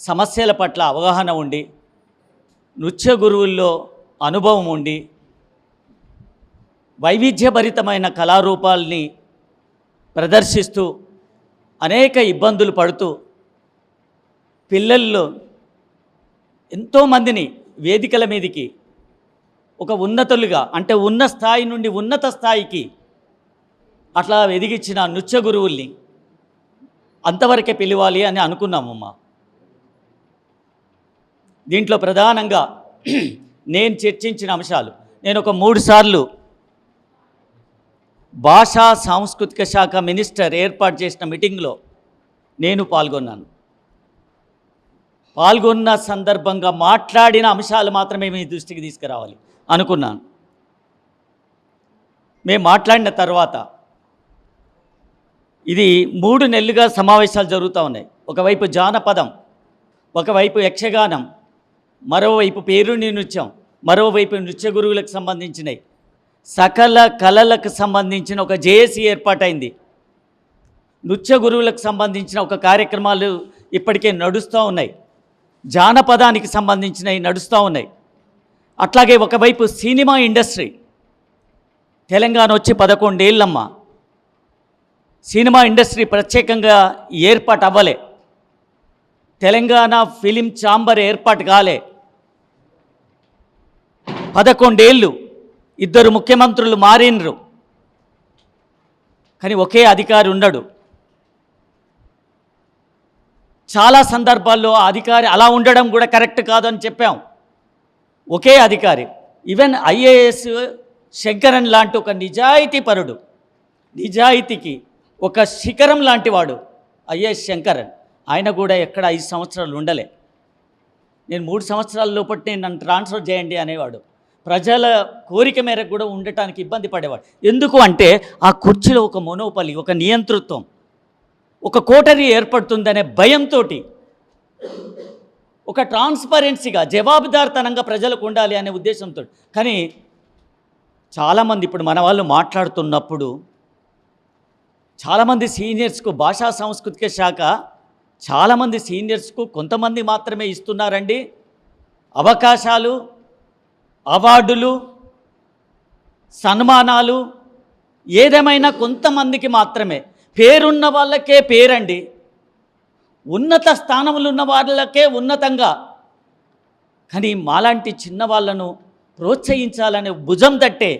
సమస్యల పట్ల అవగాహన ఉండి నృత్య గురువుల్లో అనుభవం ఉండి వైవిధ్యభరితమైన కళారూపాల్ని ప్రదర్శిస్తూ అనేక ఇబ్బందులు పడుతూ పిల్లల్లో ఎంతోమందిని వేదికల మీదకి ఒక ఉన్నతులుగా అంటే ఉన్న స్థాయి నుండి ఉన్నత స్థాయికి అట్లా ఎదిగించిన నృత్య గురువుల్ని అంతవరకే పిలవాలి అని అనుకున్నామమ్మా. దీంట్లో ప్రధానంగా నేను చర్చించిన అంశాలు. నేను ఒక మూడు సార్లు భాషా సాంస్కృతిక శాఖ మినిస్టర్ ఏర్పాటు చేసిన మీటింగ్లో నేను పాల్గొన్నాను. పాల్గొన్న సందర్భంగా మాట్లాడిన అంశాలు మాత్రమే మీ దృష్టికి తీసుకురావాలి అనుకున్నాను. మేము మాట్లాడిన తర్వాత ఇది మూడు నెలలుగా సమావేశాలు జరుగుతూ ఉన్నాయి. ఒకవైపు జానపదం ఒకవైపు యక్షగానం మరోవైపు పేరుని నృత్యం మరోవైపు నృత్య గురువులకు సంబంధించినవి సకల కళలకు సంబంధించిన ఒక జేఏసీ ఏర్పాటైంది. నృత్య గురువులకు సంబంధించిన ఒక కార్యక్రమాలు ఇప్పటికే నడుస్తూ ఉన్నాయి. జానపదానికి సంబంధించినవి నడుస్తూ ఉన్నాయి. అట్లాగే ఒకవైపు సినిమా ఇండస్ట్రీ తెలంగాణ వచ్చి పదకొండేళ్ళమ్మ. సినిమా ఇండస్ట్రీ ప్రత్యేకంగా ఏర్పాటు అవ్వలే తెలంగాణ ఫిలిం ఛాంబర్ ఏర్పాటు కాలే. పదకొండేళ్ళు ఇద్దరు ముఖ్యమంత్రులు మారినరు. కానీ ఒకే అధికారి ఉండడు చాలా సందర్భాల్లో ఆ అధికారి అలా ఉండడం కూడా కరెక్ట్ కాదని చెప్పాం. ఒకే అధికారి. ఈవెన్ ఐఏఎస్ శంకరన్ లాంటి ఒక నిజాయితీ పరుడు. నిజాయితీకి ఒక శిఖరం లాంటి వాడు ఐఏఎస్ శంకరన్. ఆయన కూడా ఎక్కడ ఐదు సంవత్సరాలు ఉండలే. నేను మూడు సంవత్సరాల లోపటి నన్ను ట్రాన్స్ఫర్ చేయండి అనేవాడు. ప్రజల కోరిక మేరకు కూడా ఉండటానికి ఇబ్బంది పడేవాడు. ఎందుకు అంటే ఆ కుర్చీలో ఒక మొనోపలి ఒక నియంతృత్వం ఒక కోటరీ ఏర్పడుతుందనే భయంతో ఒక ట్రాన్స్పరెన్సీగా జవాబుదారితనంగా ప్రజలకు ఉండాలి అనే ఉద్దేశంతో. కానీ చాలామంది ఇప్పుడు మన వాళ్ళు మాట్లాడుతున్నప్పుడు చాలామంది సీనియర్స్కు భాషా సాంస్కృతిక శాఖ చాలామంది సీనియర్స్కు కొంతమంది మాత్రమే ఇస్తున్నారండి. అవకాశాలు అవార్డులు సన్మానాలు ఏదేమైనా కొంతమందికి మాత్రమే. పేరున్న వాళ్ళకే పేరండి. ఉన్నత స్థానములు ఉన్న వాళ్ళకే ఉన్నతంగా. కానీ మాలాంటి చిన్న వాళ్ళను ప్రోత్సహించాలనే భుజం తట్టే.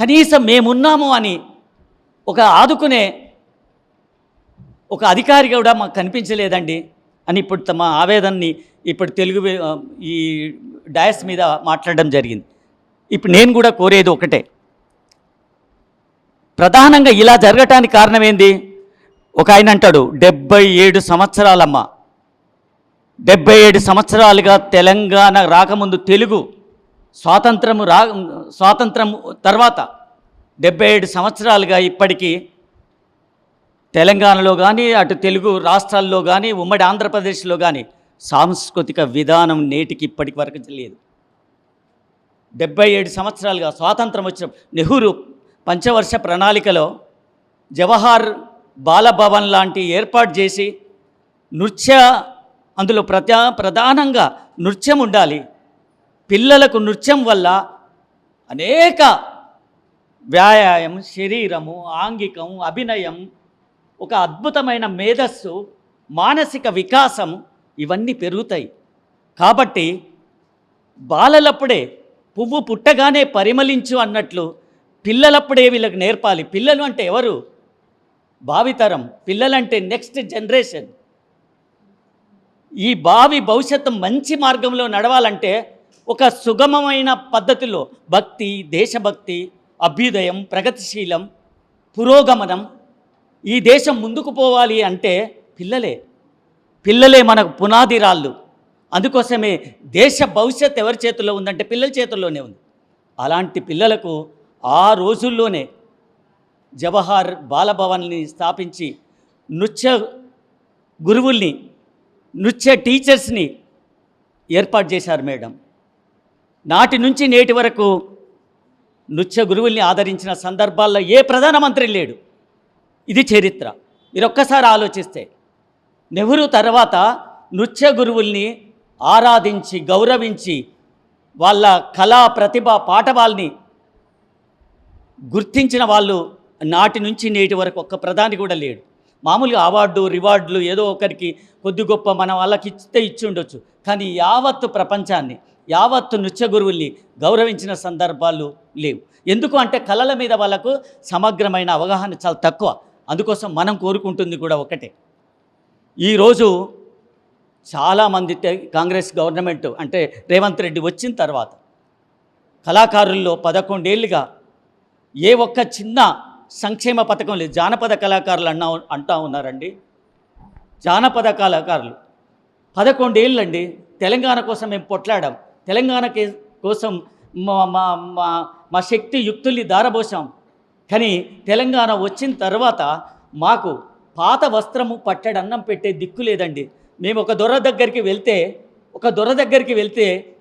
కనీసం మేమున్నాము అని ఒక ఆదుకునే ఒక అధికారి కూడా మాకు కనిపించలేదండి. అని ఇప్పుడు తమ ఆవేదనని ఇప్పుడు తెలుగు ఈ డయాస్ మీద మాట్లాడడం జరిగింది. ఇప్పుడు నేను కూడా కోరేది ఒకటే. ప్రధానంగా ఇలా జరగటానికి కారణం ఏంది? ఒక ఆయన అంటాడు డెబ్బై ఏడు సంవత్సరాలమ్మ. డెబ్బై ఏడు సంవత్సరాలుగా తెలంగాణ రాకముందు తెలుగు స్వాతంత్రము రా స్వాతంత్రం తర్వాత డెబ్బై ఏడు సంవత్సరాలుగా ఇప్పటికీ తెలంగాణలో కానీ అటు తెలుగు రాష్ట్రాల్లో కానీ ఉమ్మడి ఆంధ్రప్రదేశ్లో కానీ సాంస్కృతిక విధానం నేటికి ఇప్పటికి వరకు తెలియదు. డెబ్బై ఏడు సంవత్సరాలుగా స్వాతంత్రం వచ్చిన నెహ్రూ పంచవర్ష ప్రణాళికలో జవహర్ బాలభవన్ లాంటి ఏర్పాటు చేసి నృత్య అందులో ప్రధా ప్రధానంగా నృత్యం ఉండాలి. పిల్లలకు నృత్యం వల్ల అనేక వ్యాయామం శరీరము ఆంగికం అభినయం ఒక అద్భుతమైన మేధస్సు మానసిక వికాసం ఇవన్నీ పెరుగుతాయి. కాబట్టి బాలలప్పుడే పువ్వు పుట్టగానే పరిమళించు అన్నట్లు పిల్లలప్పుడే వీళ్ళకి నేర్పాలి. పిల్లలు అంటే ఎవరు? భావితరం. పిల్లలంటే నెక్స్ట్ జనరేషన్. ఈ భావి భవిష్యత్తు మంచి మార్గంలో నడవాలంటే ఒక సుగమమైన పద్ధతిలో భక్తి దేశభక్తి అభ్యుదయం ప్రగతిశీలం పురోగమనం ఈ దేశం ముందుకు పోవాలి అంటే పిల్లలే. పిల్లలే మనకు పునాది రాళ్ళు అందుకోసమే దేశ భవిష్యత్ ఎవరి చేతుల్లో ఉందంటే పిల్లల చేతుల్లోనే ఉంది. అలాంటి పిల్లలకు ఆ రోజుల్లోనే జవహర్ బాలభవన్ని స్థాపించి నృత్య గురువుల్ని నృత్య టీచర్స్ని ఏర్పాటు చేశారు మేడం. నాటి నుంచి నేటి వరకు నృత్య గురువుల్ని ఆదరించిన సందర్భాల్లో ఏ ప్రధానమంత్రి లేడు. ఇది చరిత్ర. మీరు ఒక్కసారి ఆలోచిస్తే నెహ్రూ తర్వాత నృత్య గురువుల్ని ఆరాధించి గౌరవించి వాళ్ళ కళా ప్రతిభ పాఠవాల్ని గుర్తించిన వాళ్ళు నాటి నుంచి నేటి వరకు ఒక్క ప్రధాని కూడా లేడు. మామూలుగా అవార్డు రివార్డులు ఏదో ఒకరికి కొద్ది గొప్ప మనం వాళ్ళకి ఇస్తే ఇచ్చి ఉండొచ్చు. కానీ యావత్తు ప్రపంచాన్ని యావత్తు నృత్య గురువుల్ని గౌరవించిన సందర్భాలు లేవు. ఎందుకు అంటే కళల మీద వాళ్ళకు సమగ్రమైన అవగాహన చాలా తక్కువ. అందుకోసం మనం కోరుకుంటుంది కూడా ఒకటే. ఈరోజు చాలామంది కాంగ్రెస్ గవర్నమెంట్ అంటే రేవంత్ రెడ్డి వచ్చిన తర్వాత కళాకారుల్లో పదకొండేళ్ళుగా ఏ ఒక్క చిన్న సంక్షేమ పథకం లేదు. జానపద కళాకారులు అన్నా అంటా ఉన్నారండి. జానపద కళాకారులు. పదకొండేళ్ళండి. తెలంగాణ కోసం మేము పొట్లాడాం. తెలంగాణ కోసం మా మా మా మా శక్తి యుక్తుల్ని దారబోసాం కానీ తెలంగాణ వచ్చిన తర్వాత మాకు పాత వస్త్రము పట్టడన్నం పెట్టే దిక్కు లేదండి. మేము ఒక దొర దగ్గరికి వెళ్తే ఒక దొర దగ్గరికి వెళ్తే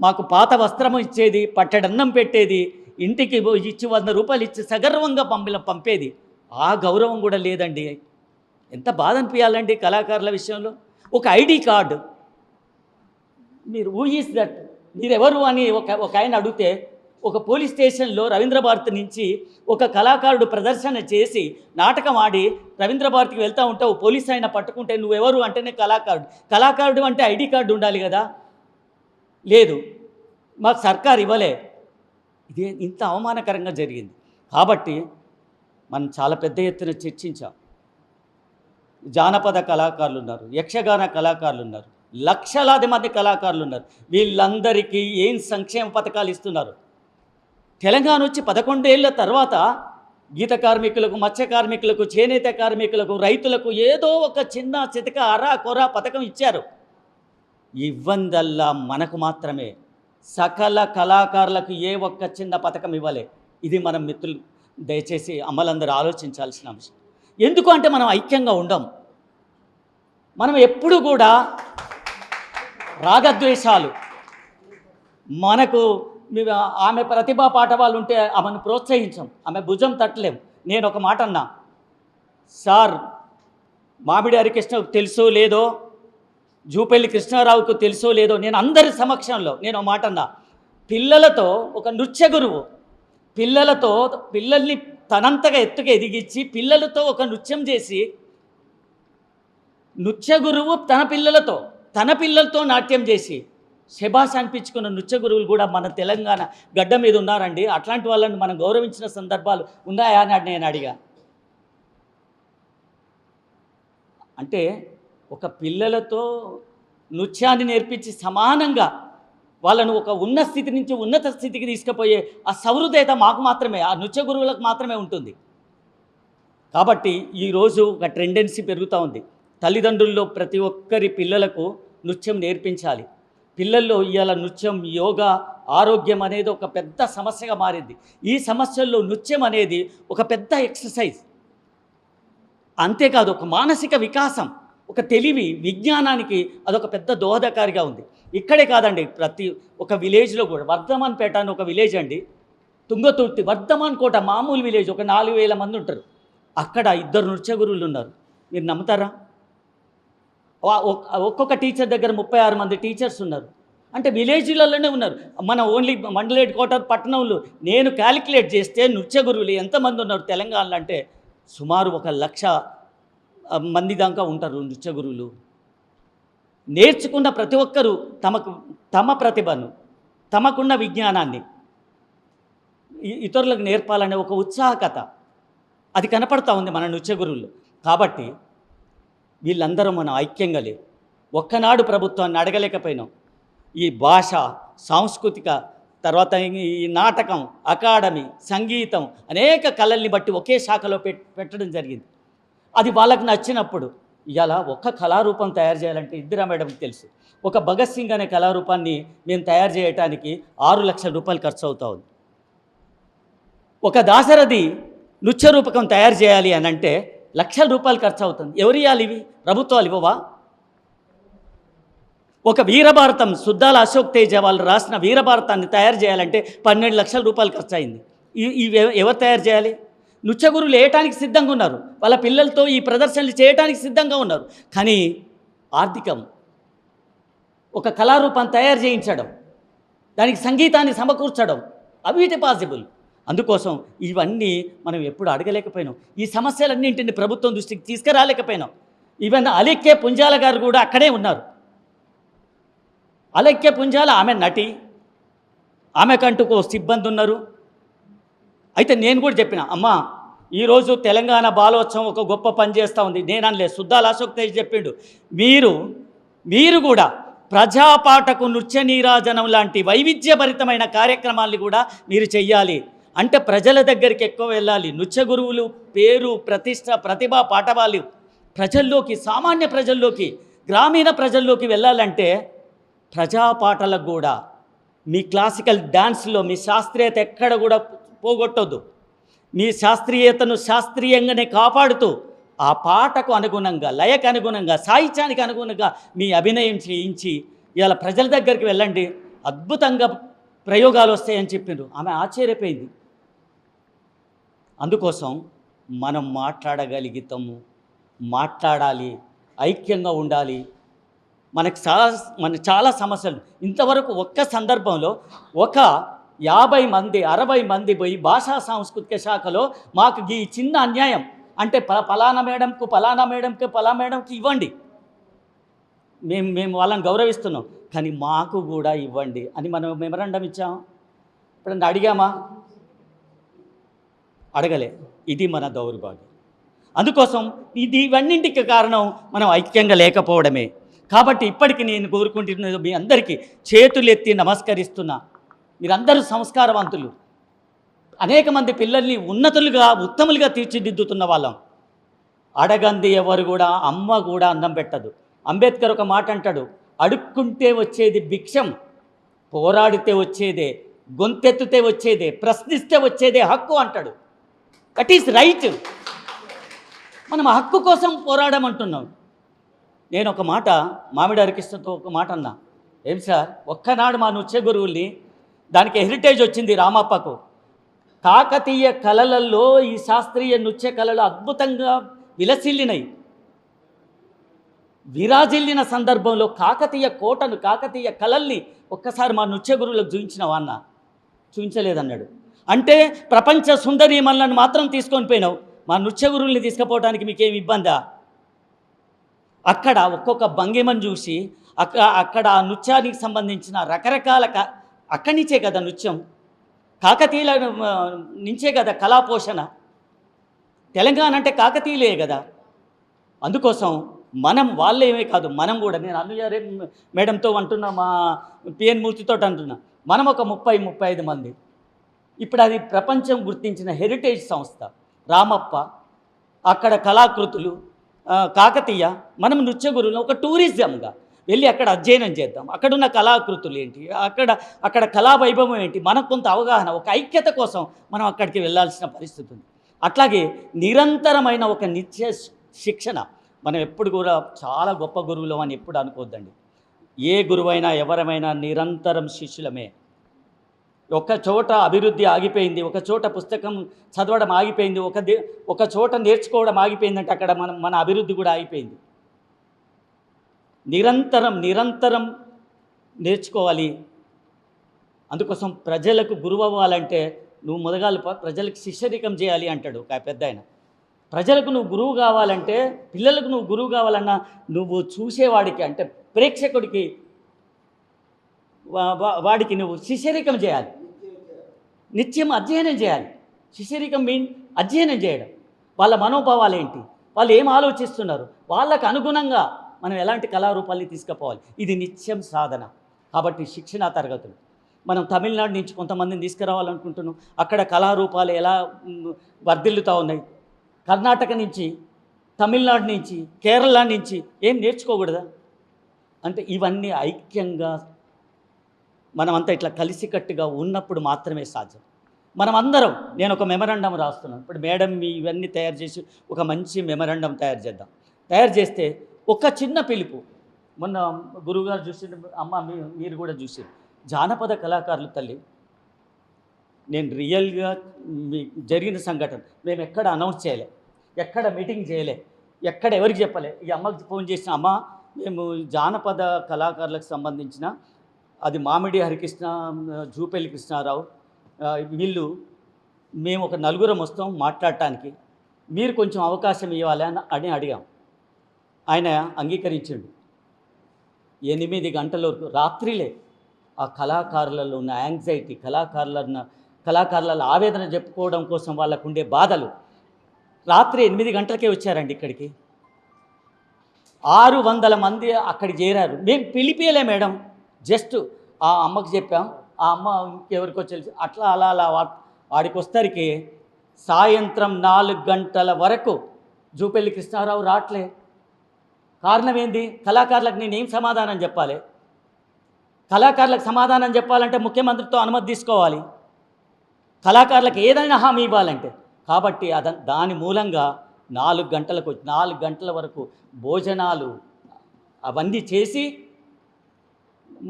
మాకు పాత వస్త్రము ఇచ్చేది పట్టడన్నం పెట్టేది ఇంటికి ఇచ్చి వంద రూపాయలు ఇచ్చి సగర్వంగా పంపిన పంపేది. ఆ గౌరవం కూడా లేదండి. ఎంత బాధ అనిపించాలండి కళాకారుల విషయంలో. ఒక ఐడి కార్డు. మీరు ఊహిస్ దట్ మీరెవరు అని ఒక ఒక ఆయన అడిగితే ఒక పోలీస్ స్టేషన్లో రవీంద్ర భారతి నుంచి ఒక కళాకారుడు ప్రదర్శన చేసి నాటకం ఆడి రవీంద్ర భారతికి వెళ్తూ ఉంటావు పోలీస్ ఆయన పట్టుకుంటే నువ్వెవరు అంటేనే కళాకారుడు. కళాకారుడు అంటే ఐడి కార్డు ఉండాలి కదా? లేదు. మాకు సర్కారు ఇవ్వలే. ఇదే ఇంత అవమానకరంగా జరిగింది. కాబట్టి మనం చాలా పెద్ద ఎత్తున చర్చించాం. జానపద కళాకారులు ఉన్నారు యక్షగాన కళాకారులు ఉన్నారు లక్షలాది మంది కళాకారులు ఉన్నారు వీళ్ళందరికీ ఏం సంక్షేమ పథకాలు ఇస్తున్నారు? తెలంగాణ వచ్చి పదకొండేళ్ళ తర్వాత గీత కార్మికులకు మత్స్య కార్మికులకు చేనేత కార్మికులకు రైతులకు ఏదో ఒక చిన్న చితక అరా కొర పథకం ఇచ్చారు. ఇవ్వందల్లా మనకు మాత్రమే. సకల కళాకారులకు ఏ ఒక్క చిన్న పథకం ఇవ్వలే. ఇది మనం మిత్రులు దయచేసి అమ్మలందరూ ఆలోచించాల్సిన అంశం. ఎందుకు అంటే మనం ఐక్యంగా ఉండం. మనం ఎప్పుడు కూడా రాగద్వేషాలు. మనకు మీ- ఆమె ప్రతిభా పాఠవాలు ఉంటే ఆమెను ప్రోత్సహించం. ఆమె భుజం తట్టలేం. నేను ఒక మాట అన్నా. సార్ మామిడి హరికృష్ణకు తెలుసో లేదో జూపల్లి కృష్ణారావుకు తెలుసో లేదో నేను అందరి సమక్షంలో నేను ఒక మాట అన్నా. పిల్లలతో ఒక నృత్య గురువు పిల్లలతో పిల్లల్ని తనంతగా ఎత్తుగా ఎదిగించి పిల్లలతో ఒక నృత్యం చేసి నృత్య గురువు తన పిల్లలతో తన పిల్లలతో నాట్యం చేసి శభాష్ అనిపించుకున్న నృత్య గురువులు కూడా మన తెలంగాణ గడ్డ మీద ఉన్నారండి. అట్లాంటి వాళ్ళని మనం గౌరవించిన సందర్భాలు ఉన్నాయా అని నేను అడిగా. అంటే ఒక పిల్లలతో నృత్యాన్ని నేర్పించి సమానంగా వాళ్ళను ఒక ఉన్న స్థితి నుంచి ఉన్నత స్థితికి తీసుకుపోయే ఆ సౌహృదయత మాకు మాత్రమే ఆ నృత్య గురువులకు మాత్రమే ఉంటుంది. కాబట్టి ఈరోజు ఒక టెండెన్సీ పెరుగుతూ ఉంది. తల్లిదండ్రుల్లో ప్రతి ఒక్కరి పిల్లలకు నృత్యం నేర్పించాలి. పిల్లల్లో ఇవాళ నృత్యం యోగా ఆరోగ్యం అనేది ఒక పెద్ద సమస్యగా మారింది. ఈ సమస్యల్లో నృత్యం అనేది ఒక పెద్ద ఎక్సర్సైజ్. అంతేకాదు ఒక మానసిక వికాసం ఒక తెలివి విజ్ఞానానికి అదొక పెద్ద దోహదకారిగా ఉంది. ఇక్కడే కాదండి ప్రతి ఒక విలేజ్లో కూడా వర్ధమాన్ పేట అని ఒక విలేజ్ అండి తుంగతుర్తి వర్ధమాన్ కోట మామూలు విలేజ్ ఒక నాలుగు వేల మంది ఉంటారు. అక్కడ ఇద్దరు నృత్య గురువులు ఉన్నారు. మీరు నమ్ముతారా? ఒక్కొక్క టీచర్ దగ్గర ముప్పై ఆరు మంది టీచర్స్ ఉన్నారు. అంటే విలేజ్లలోనే ఉన్నారు. మన ఓన్లీ మండల్ హెడ్ క్వార్టర్ పట్టణంలో నేను క్యాలిక్యులేట్ చేస్తే నృత్య గురువులు ఎంతమంది ఉన్నారు తెలంగాణలో అంటే సుమారు ఒక లక్ష మంది దాకా ఉంటారు నృత్య గురువులు. నేర్చుకున్న ప్రతి ఒక్కరూ తమకు తమ ప్రతిభను తమకున్న విజ్ఞానాన్ని ఇతరులకు నేర్పాలనే ఒక ఉత్సాహకత. అది కనపడతా ఉంది మన నృత్య గురువులు కాబట్టి వీళ్ళందరూ మనం ఐక్యంగా లేవు. ఒక్కనాడు ప్రభుత్వాన్ని అడగలేకపోయినాం. ఈ భాష సాంస్కృతిక తర్వాత ఈ నాటకం అకాడమీ సంగీతం అనేక కళల్ని బట్టి ఒకే శాఖలో పెట్టడం జరిగింది. అది వాళ్ళకు నచ్చినప్పుడు ఇలా ఒక్క కళారూపం తయారు చేయాలంటే ఇందిరా మేడంకి తెలుసు. ఒక భగత్ సింగ్ అనే కళారూపాన్ని మేము తయారు చేయడానికి ఆరు లక్షల రూపాయలు ఖర్చు అవుతా ఉంది. ఒక దాశరథి నృత్య రూపకం తయారు చేయాలి అని అంటే లక్షల రూపాయలు ఖర్చు అవుతుంది ఎవరు ఇవ్వాలి ఇవి? ప్రభుత్వాలు ఇవ్వవా? ఒక వీరభారతం సుద్దాల అశోక్ తేజ వాళ్ళు రాసిన వీరభారతాన్ని తయారు చేయాలంటే పన్నెండు లక్షల రూపాయలు ఖర్చు అయింది ఇవి ఎవ- ఎవరు తయారు చేయాలి? నృత్యగురులు వేయటానికి సిద్ధంగా ఉన్నారు. వాళ్ళ పిల్లలతో ఈ ప్రదర్శనలు చేయటానికి సిద్ధంగా ఉన్నారు. కానీ ఆర్థికం ఒక కళారూపం తయారు చేయించడం దానికి సంగీతాన్ని సమకూర్చడం అవి ఇట్ పాసిబుల్ అందుకోసం ఇవన్నీ మనం ఎప్పుడు అడగలేకపోయినాం. ఈ సమస్యలన్నింటిని ప్రభుత్వం దృష్టికి తీసుకురాలేకపోయినాం. ఈవెన్ అలెక్కే పుంజాల గారు కూడా అక్కడే ఉన్నారు. అలెక్కే పుంజాల ఆమె నటి. ఆమెకంటూ ఒక సిబ్బంది ఉన్నారు అయితే నేను కూడా చెప్పిన అమ్మా ఈరోజు తెలంగాణ బాలోత్సవం ఒక గొప్ప పని చేస్తూ ఉంది. నేను అనలే సుద్దాల అశోక్ తేజ్ చెప్పిండు మీరు మీరు కూడా ప్రజాపాటకు నృత్య నీరాజనం లాంటి వైవిధ్యభరితమైన కార్యక్రమాల్ని కూడా మీరు చెయ్యాలి. అంటే ప్రజల దగ్గరికి ఎక్కువ వెళ్ళాలి. నృత్య గురువులు పేరు ప్రతిష్ట ప్రతిభ పాఠవాళ్ళు ప్రజల్లోకి సామాన్య ప్రజల్లోకి గ్రామీణ ప్రజల్లోకి వెళ్ళాలంటే ప్రజాపాటలకు కూడా మీ క్లాసికల్ డ్యాన్స్లో మీ శాస్త్రీయత ఎక్కడ కూడా పోగొట్టొద్దు. మీ శాస్త్రీయతను శాస్త్రీయంగానే కాపాడుతూ ఆ పాటకు అనుగుణంగా లయకు అనుగుణంగా సాహిత్యానికి అనుగుణంగా మీ అభినయం చేయించి ఇవాళ ప్రజల దగ్గరికి వెళ్ళండి. అద్భుతంగా ప్రయోగాలు వస్తాయని చెప్పిండ్రు ఆమె ఆశ్చర్యపోయింది. అందుకోసం మనం మాట్లాడగలుగుతాము మాట్లాడాలి ఐక్యంగా ఉండాలి. మనకు చాలా మన చాలా సమస్యలు. ఇంతవరకు ఒక్క సందర్భంలో ఒక యాభై మంది అరవై మంది పోయి భాషా సాంస్కృతిక శాఖలో మాకు ఈ చిన్న అన్యాయం. అంటే ప పలానా మేడంకు పలానా మేడంకి పలా మేడంకి ఇవ్వండి. మేము మేము వాళ్ళని గౌరవిస్తున్నాం. కానీ మాకు కూడా ఇవ్వండి అని మనం మెమరాండం ఇచ్చాము ఇప్పుడు అడిగామా? అడగలే. ఇది మన దౌర్భాగ్యం. అందుకోసం ఇది ఇవన్నింటికి కారణం మనం ఐక్యంగా లేకపోవడమే. కాబట్టి ఇప్పటికి నేను కోరుకుంటున్న మీ అందరికీ చేతులెత్తి నమస్కరిస్తున్నా మీరందరూ సంస్కారవంతులు. అనేక మంది పిల్లల్ని ఉన్నతులుగా ఉత్తములుగా తీర్చిదిద్దుతున్న వాళ్ళం. అడగంది ఎవరు కూడా అమ్మ కూడా అన్నం పెట్టదు. అంబేద్కర్ ఒక మాట అంటాడు అడుక్కుంటే వచ్చేది భిక్షం పోరాడితే వచ్చేదే గొంతెత్తితే వచ్చేదే ప్రశ్నిస్తే వచ్చేదే హక్కు అంటాడు. దట్ ఈస్ రైట్ మనం హక్కు కోసం పోరాడమంటున్నాం. నేను ఒక మాట మామిడి అరికిష్టతో ఒక మాట అన్నా. ఏం సార్? ఒక్కనాడు మా నృత్య గురువుల్ని దానికి హెరిటేజ్ వచ్చింది రామప్పకు. కాకతీయ కళలలో ఈ శాస్త్రీయ నృత్య కళలు అద్భుతంగా విలసిల్లినాయి విరాజిల్లిన సందర్భంలో కాకతీయ కోటను కాకతీయ కళల్ని ఒక్కసారి మా నృత్య గురువులకు చూపించినవా అన్న? చూపించలేదన్నాడు అంటే ప్రపంచ సుందరీమణులను మాత్రం తీసుకొని పోయినావు. మా నృత్య గురువుల్ని తీసుకుపోవడానికి మీకేం ఇబ్బందా? అక్కడ ఒక్కొక్క భంగిమను చూసి అక్క అక్కడ ఆ నృత్యానికి సంబంధించిన రకరకాల క అక్కడి నుంచే కదా నృత్యం. కాకతీయుల నుంచే కదా కళా పోషణ తెలంగాణ అంటే కాకతీయులే కదా. అందుకోసం మనం వాళ్ళేమే కాదు మనం కూడా నేను అనుయారే మేడంతో అంటున్నా మా పిఎన్ మూర్తితో అంటున్నా మనం ఒక ముప్పై ముప్పై ఐదు మంది. ఇప్పుడు అది ప్రపంచం గుర్తించిన హెరిటేజ్ సంస్థ. రామప్ప అక్కడ కళాకృతులు కాకతీయ మనం నృత్య గురువులు ఒక టూరిజంగా వెళ్ళి అక్కడ అధ్యయనం చేద్దాం. అక్కడున్న కళాకృతులు ఏంటి? అక్కడ అక్కడ కళా వైభవం ఏంటి? మనకు కొంత అవగాహన ఒక ఐక్యత కోసం మనం అక్కడికి వెళ్ళాల్సిన పరిస్థితి ఉంది. అట్లాగే నిరంతరమైన ఒక నిత్య శిక్షణ. మనం ఎప్పుడు కూడా చాలా గొప్ప గురువులం అని ఎప్పుడు అనుకోవద్దండి. ఏ గురువైనా ఎవరమైనా నిరంతరం శిష్యులమే. ఒక చోట అభివృద్ధి ఆగిపోయింది ఒక చోట పుస్తకం చదవడం ఆగిపోయింది ఒక దే ఒక చోట నేర్చుకోవడం ఆగిపోయిందంటే అక్కడ మనం మన అభివృద్ధి కూడా ఆగిపోయింది. నిరంతరం నిరంతరం నేర్చుకోవాలి. అందుకోసం ప్రజలకు గురువు అవ్వాలంటే నువ్వు మొదగాలు ప్రజలకు శిష్యరికం చేయాలి అంటాడు ఒక పెద్ద ఆయన. ప్రజలకు నువ్వు గురువు కావాలంటే పిల్లలకు నువ్వు గురువు కావాలన్నా నువ్వు చూసేవాడికి అంటే ప్రేక్షకుడికి వాడికి నువ్వు శిశరీకం చేయాలి. నిత్యం అధ్యయనం చేయాలి. శిశరీకం మీన్ అధ్యయనం చేయడం. వాళ్ళ మనోభావాలు ఏంటి? వాళ్ళు ఏం ఆలోచిస్తున్నారు? వాళ్ళకు అనుగుణంగా మనం ఎలాంటి కళారూపాల్ని తీసుకుపోవాలి? ఇది నిత్యం సాధన. కాబట్టి శిక్షణా తరగతులు. మనం తమిళనాడు నుంచి కొంతమందిని తీసుకురావాలనుకుంటున్నాం. అక్కడ కళారూపాలు ఎలా వర్ధిల్లుతూ ఉన్నాయి? కర్ణాటక నుంచి తమిళనాడు నుంచి కేరళ నుంచి ఏం నేర్చుకోకూడదా? అంటే ఇవన్నీ ఐక్యంగా మనమంతా ఇట్లా కలిసికట్టుగా ఉన్నప్పుడు మాత్రమే సాధ్యం. మనమందరం నేను ఒక మెమరాండం రాస్తున్నాను. ఇప్పుడు మేడం మీ ఇవన్నీ తయారు చేసి ఒక మంచి మెమరాండం తయారు చేద్దాం. తయారు చేస్తే ఒక చిన్న పిలుపు. మొన్న గురువుగారు చూసి అమ్మ మీ- మీరు కూడా చూసారు. జానపద కళాకారులు తల్లి నేను రియల్గా మీ జరిగిన సంఘటన. మేము ఎక్కడ అనౌన్స్ చేయలే. ఎక్కడ మీటింగ్ చేయలే. ఎక్కడ ఎవరికి చెప్పలే. ఈ అమ్మకి ఫోన్ చేసిన అమ్మ మేము జానపద కళాకారులకు సంబంధించిన అది మామిడి హరికృష్ణ జూపల్లి కృష్ణారావు వీళ్ళు మేము ఒక నలుగురం వస్తాం మాట్లాడటానికి. మీరు కొంచెం అవకాశం ఇవ్వాలి అని అని అడిగాం. ఆయన అంగీకరించిండు. ఎనిమిది గంటల వరకు రాత్రిలే ఆ కళాకారులలో ఉన్న యాంగ్జైటీ కళాకారుల కళాకారులలో కళాకారుల ఆవేదన చెప్పుకోవడం కోసం వాళ్ళకు ఉండే బాధలు. రాత్రి ఎనిమిది గంటలకే వచ్చారండి ఇక్కడికి. ఆరు వందల మంది అక్కడికి చేరారు. మేము పిలిపియలే మేడం. జస్ట్ ఆ అమ్మకి చెప్పాం ఆ అమ్మ ఇంకెవరికో తెలిసి. అట్లా అలా అలా వా- వాడికి వస్తరికి సాయంత్రం నాలుగు గంటల వరకు జూపల్లి కృష్ణారావు రావట్లే కారణం ఏంది కళాకారులకు నేనేం సమాధానం చెప్పాలి? కళాకారులకు సమాధానం చెప్పాలంటే ముఖ్యమంత్రితో అనుమతి తీసుకోవాలి. కళాకారులకు ఏదైనా హామీ ఇవ్వాలంటే. కాబట్టి అద దాని మూలంగా నాలుగు గంటలకు నాలుగు గంటల వరకు భోజనాలు అవన్నీ చేసి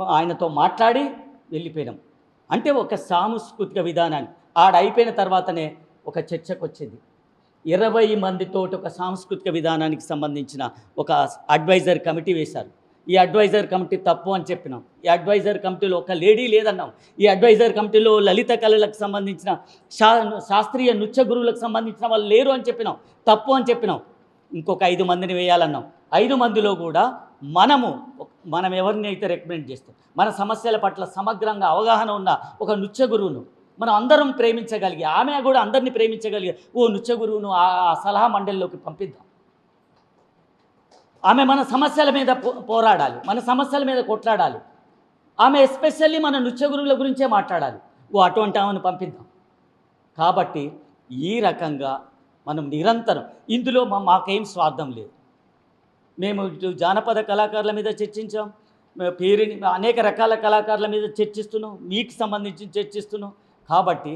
ఆయనతో మాట్లాడి వెళ్ళిపోయినాం. అంటే ఒక సాంస్కృతిక విధానాన్ని. ఆడ అయిపోయిన తర్వాతనే ఒక చర్చకు వచ్చింది ఇరవై మందితో ఒక సాంస్కృతిక విధానానికి సంబంధించిన ఒక అడ్వైజర్ కమిటీ వేశారు. ఈ అడ్వైజర్ కమిటీ తప్పు అని చెప్పినాం. ఈ అడ్వైజర్ కమిటీలో ఒక లేడీ లేదన్నాం. ఈ అడ్వైజర్ కమిటీలో లలిత కళలకు సంబంధించిన శా శాస్త్రీయ నృత్య గురువులకు సంబంధించిన వాళ్ళు లేరు అని చెప్పినాం. తప్పు అని చెప్పినాం. ఇంకొక ఐదు మందిని వేయాలన్నాం. ఐదు మందిలో కూడా మనము మనం ఎవరిని అయితే రికమెండ్ చేస్తాం? మన సమస్యల పట్ల సమగ్రంగా అవగాహన ఉన్న ఒక నృత్య గురువును మనం అందరం ప్రేమించగలిగి ఆమె కూడా అందరినీ ప్రేమించగలిగే ఓ నృత్య గురువును ఆ సలహా మండలిలోకి పంపిద్దాం. ఆమె మన సమస్యల మీద పో- పోరాడాలి మన సమస్యల మీద కొట్లాడాలి. ఆమె ఎస్పెషల్లీ మన నృత్య గురువుల గురించే మాట్లాడాలి. ఓ అటువంటి ఆమెను పంపిద్దాం. కాబట్టి ఈ రకంగా మనం నిరంతరం ఇందులో మా మాకేం స్వార్థం లేదు. మేము జానపద కళాకారుల మీద చర్చించాం. పేరుని అనేక రకాల కళాకారుల మీద చర్చిస్తున్నాం. మీకు సంబంధించి చర్చిస్తున్నాం. కాబట్టి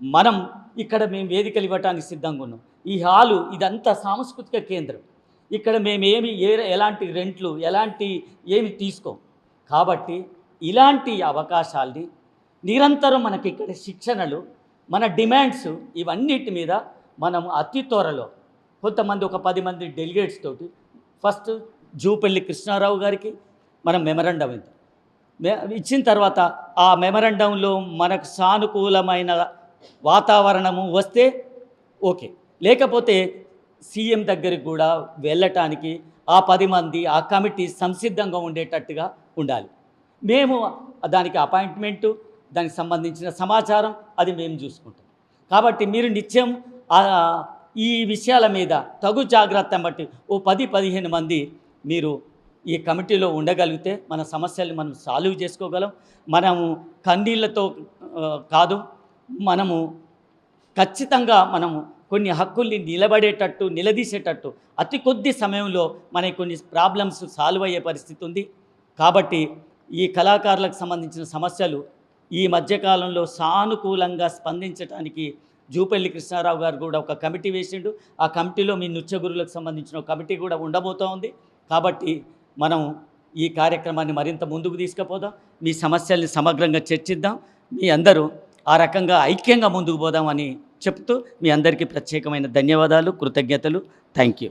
మనం ఇక్కడ మేము వేదికలు ఇవ్వటానికి సిద్ధంగా ఉన్నాం. ఈ హాలు ఇదంతా సాంస్కృతిక కేంద్రం. ఇక్కడ మేమేమి ఏ ఎలాంటి రెంట్లు ఎలాంటి ఏమి తీసుకోం. కాబట్టి ఇలాంటి అవకాశాల్ని నిరంతరం మనకి ఇక్కడ శిక్షణలు మన డిమాండ్స్ ఇవన్నిటి మీద మనం అతి త్వరలో కొంతమంది ఒక పది మంది డెలిగేట్స్ తోటి ఫస్ట్ జూపల్లి కృష్ణారావు గారికి మనం మెమరండం ఇద్దాం ఇచ్చిన తర్వాత ఆ మెమరండంలో మనకు సానుకూలమైన వాతావరణము వస్తే ఓకే. లేకపోతే సీఎం దగ్గరికి కూడా వెళ్ళటానికి ఆ పది మంది ఆ కమిటీ సంసిద్ధంగా ఉండేటట్టుగా ఉండాలి. మేము దానికి అపాయింట్మెంటు దానికి సంబంధించిన సమాచారం అది మేము చూసుకుంటాం. కాబట్టి మీరు నిత్యం ఈ విషయాల మీద తగు జాగ్రత్త బట్టి ఓ పది పదిహేను మంది మీరు ఈ కమిటీలో ఉండగలిగితే మన సమస్యలు మనం సాల్వ్ చేసుకోగలం. మనము కన్నీళ్ళతో కాదు మనము ఖచ్చితంగా మనము కొన్ని హక్కుల్ని నిలబడేటట్టు నిలదీసేటట్టు అతి కొద్ది సమయంలో మనకి కొన్ని ప్రాబ్లమ్స్ సాల్వ్ అయ్యే పరిస్థితి ఉంది. కాబట్టి ఈ కళాకారులకు సంబంధించిన సమస్యలు ఈ మధ్యకాలంలో సానుకూలంగా స్పందించడానికి జూపల్లి కృష్ణారావు గారు కూడా ఒక కమిటీ వేసిండు. ఆ కమిటీలో మీ నృత్య గురువులకు సంబంధించిన ఒక కమిటీ కూడా ఉండబోతూ ఉంది. కాబట్టి మనం ఈ కార్యక్రమాన్ని మరింత ముందుకు తీసుకుపోదాం. మీ సమస్యల్ని సమగ్రంగా చర్చిద్దాం. మీ అందరూ ఆ రకంగా ఐక్యంగా ముందుకు పోదామని చెప్తూ మీ అందరికీ ప్రత్యేకమైన ధన్యవాదాలు కృతజ్ఞతలు. Thank you.